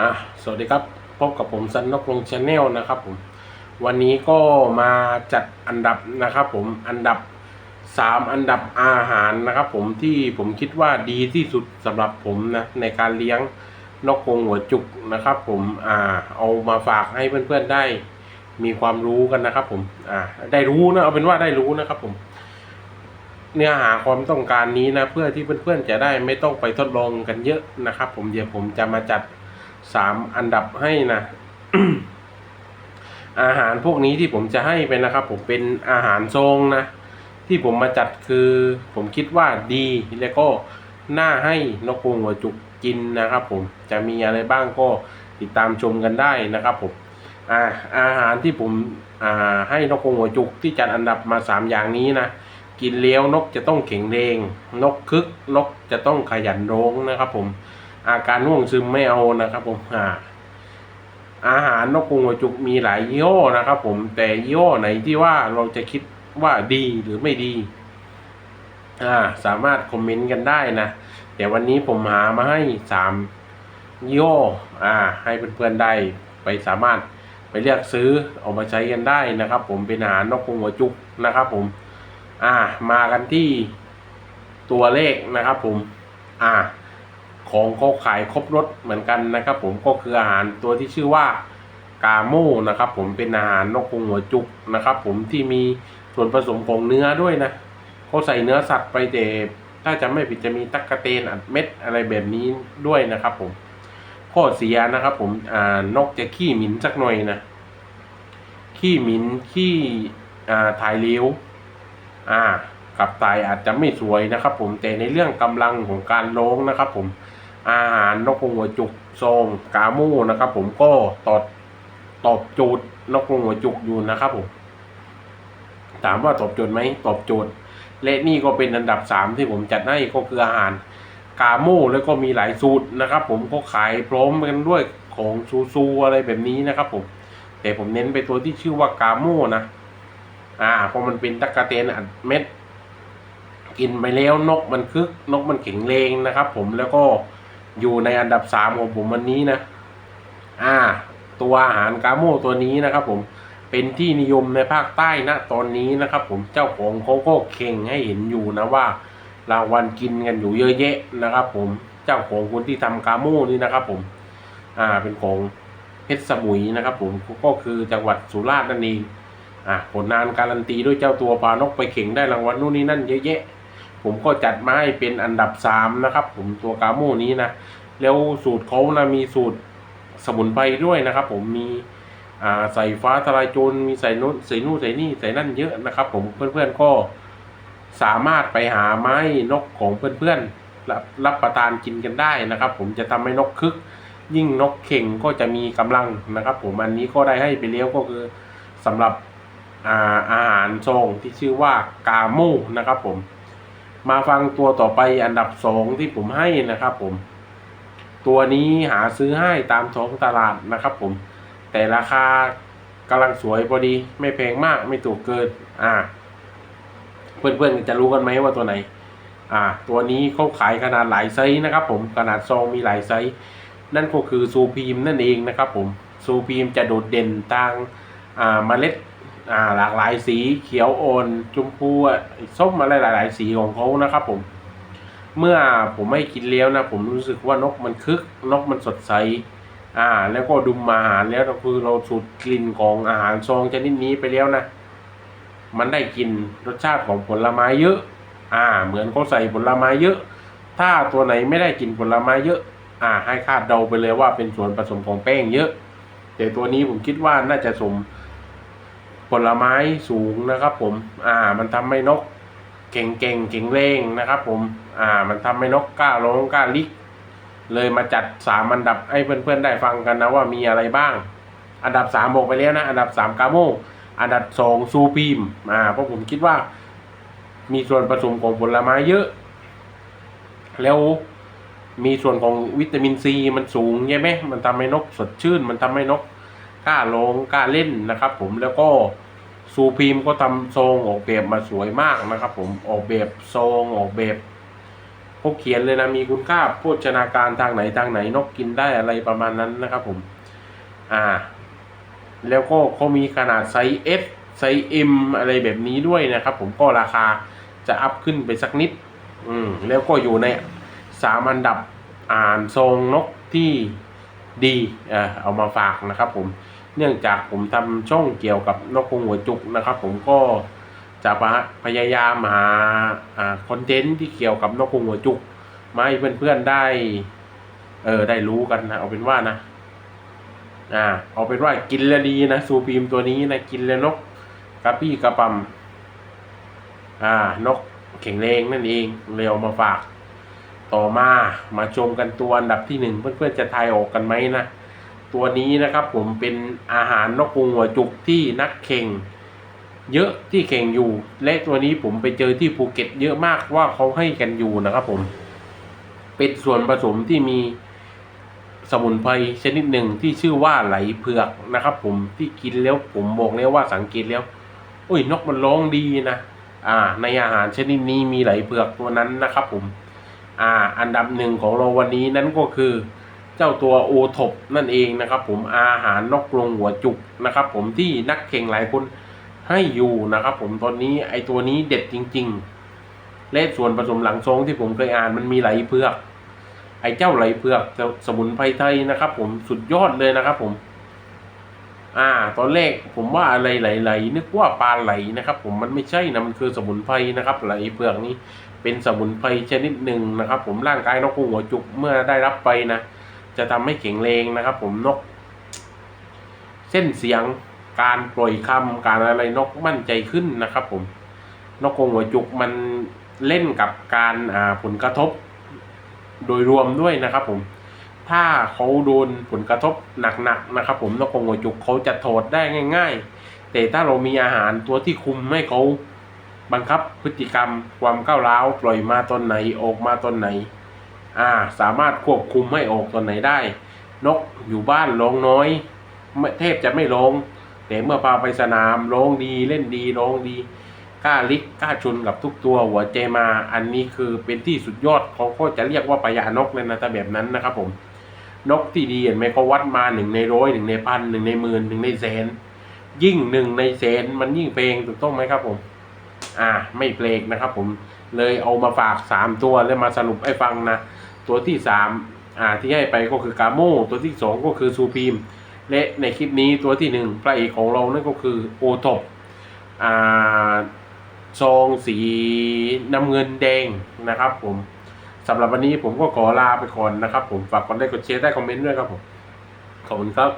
อะสวัสดีครับพบกับผมซันนกลงชาแนลนะครับผมวันนี้ก็มาจัดอันดับนะครับผมอันดับสามอันดับอาหารนะครับผมที่ผมคิดว่าดีที่สุดสำหรับผมนะในการเลี้ยงนกกรงหัวจุกนะครับผมอ่าเอามาฝากให้เพื่อนๆได้มีความรู้กันนะครับผมอ่าได้รู้นะเอาเป็นว่าได้รู้นะครับผมเนื้อหาความต้องการนี้นะเพื่อที่เพื่อนๆจะได้ไม่ต้องไปทดลองกันเยอะนะครับ ผมเดี๋ยวผมจะมาจัด สามอันดับให้นะ อาหารพวกนี้ที่ผมจะให้ไปนะครับ ผมเป็นอาหารทรงนะ ที่ผมมาจัดคือผมคิดว่าดีแล้วก็น่าให้นกกรงหัวจุกกินนะครับ ผมจะมีอะไรบ้างก็ติดตามชมกันได้นะครับผมอ่าอาหารที่ผมอ่าให้นกกรงหัวจุกที่จัดอันดับมาสามอย่างนี้นะกินเลี้ยวนกจะต้องแข็งแรงนกคึกนกจะต้องขยันร้องนะครับผม อาการง่วงซึมไม่เอานะครับผมอ่าอาหารนกกรงหัวจุกมีหลายยี่ห้อนะครับ ผมแต่ยี่ห้อไหนที่ว่าเราจะคิดว่าดีหรือไม่ดีอ่าสามารถคอมเมนต์กันได้นะแต่วันนี้ผมหามาให้สามยี่ห้ออ่า ให้เพื่อนๆได้ไปสามารถไปเลือกซื้อเอามาใช้กันได้นะครับ ผมเป็นอาหารนกกรงหัวจุกนะครับ ผม อ่า มากันที่ตัวเลขนะครับ ผม อ่า ของเขาขายครบรถเหมือนกันนะครับ ผมก็คืออาหารตัวที่ชื่อว่ากาโมนะครับ ผมเป็นอาหารนกกรงหัวจุกนะครับ ผมที่มีส่วนผสมของเนื้อด้วยนะเขาใส่เนื้อสัตว์ไปแต่ถ้าจะไม่ผิดจะมีตั๊กกะเตนอัดเม็ดอะไรแบบนี้ด้วยนะครับ ผมข้อเสียนะครับ ผมอ่านกจะขี้หมิ่นสักหน่อยนะขี้หมิ่นขี้อ่าถ่ายเหลวอ่ากับตายอาจจะไม่สวยนะครับ ผมแต่ในเรื่องกำลังของการร้องนะครับ ผม อาหารนกกรงหัวจุกทรงกาโม่นะครับ ผมก็ตอบตอบโจทย์นกกรงหัวจุกอยู่นะครับผมถามว่าตอบโจทย์ไหมตอบโจทย์ และนี่ก็เป็นอันดับสามที่ผมจัดให้ก็คืออาหารกาโม่แล้วก็มีหลายสูตรนะครับ ผมก็ขายพร้อมกันด้วยของซูซูอะไรแบบนี้นะครับ ผม แต่ผมเน้นไปตัวที่ชื่อว่ากาโม่นะ อ่าเพราะมันเป็นตะกะเตนอัดเม็ด กินไปแล้วนกมันคึกนกมันแข็งแรงนะครับ ผมแล้วก็ อยู่ในอันดับสามของผมวันนี้นะ อ่า ตัวอาหารกาโมตัวนี้นะครับผมเป็นที่นิยมในภาคใต้นะตอนนี้นะครับผมเจ้าของเขาก็เข่งให้เห็นอยู่นะว่ารางวัลกินกันอยู่เยอะแยะนะครับ ผมเจ้าของคนที่ทำกาโม่นี่นะครับผม อ่าเป็นของเพชรสมุยนะครับ ผมก็คือจังหวัดสุราษฎร์นั่นเองอะผลงานการันตีด้วยเจ้าตัวพานกไปเข่งได้รางวัลนู่นนี่นั่นเยอะแยะ ผมก็จัดมาให้เป็นอันดับสามนะครับ ผมตัวกาโม่นี้นะ แล้วสูตรเขานะมีสูตรสมุนไพรด้วยนะครับ ผมมีใส่ฟ้าทลายโจรมีใส่นู้นใส่นู่นใส่นี่ใส่นั่นเยอะนะครับ ผมเพื่อนๆก็สามารถไปหาไม้นกของเพื่อนๆรับรับประทานกินกันได้นะครับ ผมจะทำให้นกคึก ยิ่งนกเข่งก็จะมีกำลังนะครับ ผมอันนี้ก็ได้ให้ไปเลี้ยวก็คือสำหรับอาอาหารทรงที่ชื่อว่ากาโม่นะครับ ผม มาฟังตัวต่อไปอันดับสองที่ผมให้นะครับผม ตัวนี้หาซื้อให้ตามท้องตลาดนะครับผม แต่ราคากำลังสวยพอดี ไม่แพงมากไม่ถูกเกิน อ่า เพื่อนๆจะรู้กันไหมว่าตัวไหน อ่า ตัวนี้เขาขายขนาดหลายไซส์นะครับผมขนาดซองมีหลายไซส์นั่นก็คือซูพีมนั่นเองนะครับผมซูพีมจะโดดเด่นทางอ่าเมล็ด อ่าหลากหลายสีเขียวอ่อนชมพูส้มอะไรหลาย ๆ สีของเขานะครับผม เมื่อผมไม่กินเลี้ยวนะ ผมรู้สึกว่านกมันคึก นกมันสดใสอ่า แล้วก็ดุมมาอาหารแล้วก็คือเราสูดกลิ่นของอาหารซองชนิดนี้ไปแล้วนะมันได้กลิ่นรสชาติของผลไม้เยอะ อ่า เหมือนเขาใส่ผลไม้เยอะ ถ้าตัวไหนไม่ได้กลิ่นผลไม้เยอะ อ่า ให้คาดเดาไปเลยว่าเป็นส่วนผสมของแป้งเยอะ แต่ตัวนี้ผมคิดว่าน่าจะสม ผลไม้สูงนะครับผม อ่า มันทำให้นกเก่งเก่งเก่งเร่งนะครับผม อ่า มันทำให้นกกล้าร้องกล้าลิก เลยมาจัดสามอันดับให้เพื่อนๆได้ฟังกันนะว่ามีอะไรบ้าง อันดับสามบอกไปแล้วนะ อันดับสามกาโม อันดับสองซูพีมอ่า เพราะผมคิดว่า มีส่วนผสมของผลไม้เยอะ แล้วมีส่วนของวิตามินซีมันสูงใช่ไหมมันทำให้นกสดชื่น มันทำให้นกกล้าลงกล้าเล่นนะครับผมแล้วก็ ซูพีมก็ทำทรงออกแบบมาสวยมากนะครับ ผมออกแบบทรงออกแบบเขาเขียนเลยนะมีคุณค่าโภชนาการทางไหนทางไหนนกกินได้อะไรประมาณนั้นนะครับผม อ่า แล้วก็เขามีขนาดไซส์ S ไซส์ M อะไรแบบนี้ด้วยนะครับ ผมก็ราคาจะอัพขึ้นไปสักนิด อืมแล้วก็อยู่ในสามอันดับอ่านทรงนกที่ดีเออเอามาฝากนะครับผม เนื่องจากผมทำช่องเกี่ยวกับนกกรงหัวจุกนะครับ ผมก็จะพยายามหาคอนเทนต์ที่เกี่ยวกับนกกรงหัวจุกมาให้เพื่อนๆได้ เออได้รู้กันนะเอาเป็นว่านะอ่าเอาเป็นว่ากินแล้วดีนะซูพีมตัวนี้นะกินแล้วนกกระปี้กระปำอ่านกแข็งแรงนั่นเองเลยเอามาฝาก ต่อมามาชมกันตัวอันดับที่หนึ่งเพื่อนๆจะทายออกกันไหมนะ ตัวนี้นะครับผมเป็นอาหารนกกรงหัวจุกที่นักเข่ง เยอะที่เข่งอยู่ และตัวนี้ผมไปเจอที่ภูเก็ตเยอะมากว่าเขาให้กันอยู่นะครับผม เป็นส่วนผสมที่มีสมุนไพรชนิดหนึ่งที่ชื่อว่าไหลเผือกนะครับ ผมที่กินแล้วผมบอกแล้วว่าสังเกตแล้วโอ้ยนกมันร้องดีนะอ่า ในอาหารชนิดนี้มีไหลเผือกตัวนั้นนะครับ ผม อ่า อันดับหนึ่งของเราวันนี้นั้นก็คือ เจ้าตัวโอทบนั่นเองนะครับ ผมอาหารนกกรงหัวจุกนะครับ ผมที่นักเข่งหลายคนให้อยู่นะครับ ผมตอนนี้ไอตัวนี้เด็ดจริงๆและส่วนผสมหลังทรงที่ผมเคยอ่านมันมีไหลเผือก ไอเจ้าไหลเผือกสมุนไพรไทยนะครับ ผมสุดยอดเลยนะครับ ผม อ่า ตอนแรกผมว่าอะไรไหลๆนึกว่าปลาไหลนะครับ ผมมันไม่ใช่นะมันคือสมุนไพรนะครับ ไหลเผือกนี้เป็นสมุนไพรชนิดหนึ่งนะครับ ผมร่างกายนกกรงหัวจุกเมื่อได้รับไปนะ จะทำให้แข็งแรงนะครับ ผมนก เส้นเสียงการปล่อยคำการอะไรนกมั่นใจขึ้นนะครับ ผมนกกงหัวจุกมันเล่นกับการอ่าผลกระทบ โดยรวมด้วยนะครับ ผม ถ้าเขาโดนผลกระทบหนักๆนะครับ ผมนกกงหัวจุกเขาจะโถดได้ง่าย ๆ แต่ถ้าเรามีอาหารตัวที่คุมให้เขาบังคับพฤติกรรมความก้าวร้าวปล่อยมาตอนไหนออกมาตอนไหน อ่าสามารถควบคุมให้ออกตอนไหนได้ นกอยู่บ้านร้องน้อยไม่แทบจะไม่ร้องแต่เมื่อพาไปสนามร้องดีเล่นดีร้องดีกล้าลิกกล้าชนกับทุกตัวหัวใจมาอันนี้คือเป็นที่สุดยอดเขาก็จะเรียกว่าปยานกเลยนะแต่แบบนั้นนะครับผมนกที่ดีเห็นไหมเขาวัดมาหนึ่งในร้อยหนึ่งในพันหนึ่งในหมื่นหนึ่งในแสนยิ่งหนึ่งในแสนมันยิ่งเพลงถูกต้องไหมครับผม อ่า ไม่เพลงนะครับผม เลยเอามาฝากสามตัวแล้วมาสรุปให้ฟังนะ ตัวที่สามอ่าที่ให้ไปก็คือกาโมตัวที่สองก็คือซูพีมและในคลิปนี้ตัวที่หนึ่งพระเอกของเรานั่นก็คือโอทบอ่าซองสีน้ำเงินแดงนะครับผมสำหรับวันนี้ผมก็ขอลาไปก่อนนะครับผมฝากกดไลค์กดแชร์ได้คอมเมนต์ด้วยครับผมขอบคุณครับ